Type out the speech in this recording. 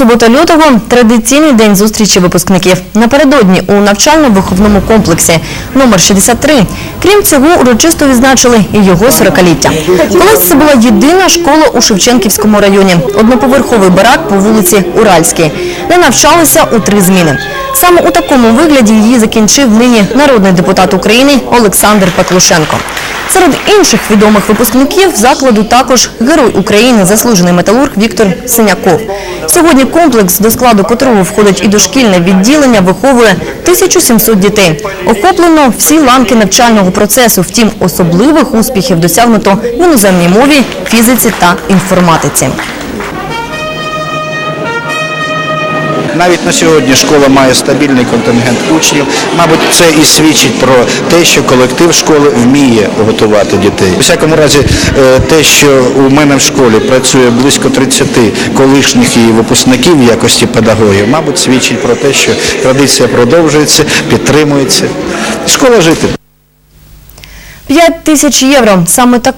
субота лютого – традиційний день зустрічі випускників. Напередодні у навчально-виховному комплексі номер 63. Крім цього, урочисто відзначили і його 40-ліття. Колись це була єдина школа у Шевченківському районі. Одноповерховий барак по вулиці Уральській. Не навчалися у три зміни. Саме у такому вигляді її закінчив нині народний депутат України Олександр Пеклушенко. Серед інших відомих випускників закладу також герой України, заслужений металург Віктор Синяков. Сьогодні комплекс, до складу котрого входить і дошкільне відділення, виховує 1700 дітей. Охоплено всі ланки навчального процесу, втім особливих успіхів досягнуто в іноземній мові, фізиці та інформатиці. Навіть на сьогодні школа має стабільний контингент учнів. Мабуть, це і свідчить про те, що колектив школи вміє готувати дітей. У всякому разі, е, те, що у мене в школі працює близько 30 колишніх її випускників в якості педагогів, мабуть, свідчить про те, що традиція продовжується, підтримується. Школа жити. 5 тисяч євро. Саме таку